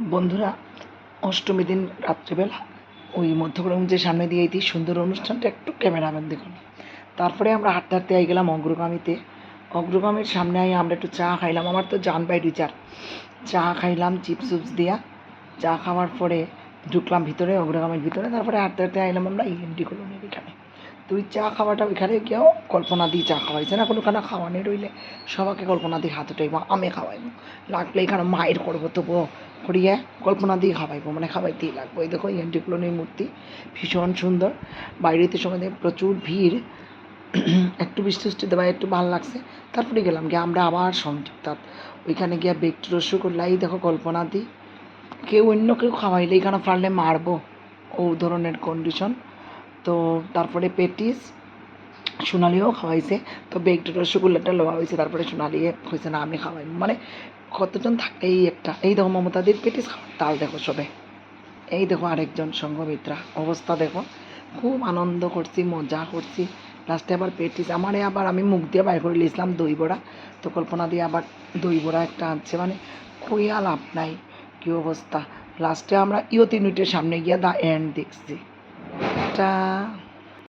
বন্ধুরা, অষ্টমী দিন রাত্রেবেলা ওই মধ্যগ্রামের সামনে দিয়ে এই সুন্দর অনুষ্ঠানটা একটু ক্যামেরাম্যান দেখুন। তারপরে আমরা হাঁটতে হাঁটতে আই গেলাম অগ্রগামীতে। অগ্রগামীর সামনে আই আমরা একটু চা খাইলাম। আমার তো জান বাই রিচার চা খাইলাম চিপস উপস দিয়া। চা খাওয়ার পরে ঢুকলাম ভিতরে, অগ্রগামীর ভিতরে। তারপরে হাঁটতে হাঁটতে আইলাম আমরা ইএনটি কলোনির এখানে। তো ওই চা খাওয়াটা ওইখানে গিয়েও কল্পনা দিয়ে চা খাওয়াইছে না? কোনো খানা খাওয়ানি রইলে সবাইকে কল্পনা দিয়ে হাত উঠাইব, আমি খাওয়াইব। লাগলে এখানে মায়ের করব তবুও। করিয়ে কল্পনা দিয়ে খাওয়াইবো মানে খাওয়াইতেই লাগবো। এই দেখো ইএনটি কলোনির মূর্তি ভীষণ সুন্দর। বাইরেতে সময় প্রচুর ভিড়। একটু বৃষ্টি উষ্টি দেওয়া একটু ভালো লাগছে। তারপরে গেলাম গিয়ে আমরা আবার সংযুক্ত। ওইখানে গিয়ে বেগটি রসগোল্লা, এই দেখো কল্পনা দিই কেউ অন্য কেউ খাওয়াইলে এখানে পারলে মারবো। ও ধরনের কন্ডিশন তো তারপরে পেটিস, সোনালিও খাওয়াইছে। তো বেগটা রসগোল্লাটা লওয়া হয়েছে, তারপরে সোনালি হয়েছে না, আমি খাওয়াই মানে কতজন থাকে এই একটা। এই দেখো মমতাদির পেটিস খাওয়ার তাল দেখো সবে। এই দেখো আরেকজন সঙ্গমিত্রা, অবস্থা দেখো। খুব আনন্দ করছি, মজা করছি। লাস্টে আবার পেটিস, আমারে আবার আমি মুখ দিয়ে বাইর করে নিয়েছিলাম দই বড়া। তো কল্পনা দিয়ে আবার দই বড়া একটা আনছে মানে খুইয়া লাভ নাই। কী অবস্থা? লাস্টে আমরা ইয়তি ইউনিটের সামনে গিয়ে দা এন্ড দেখছি। 哒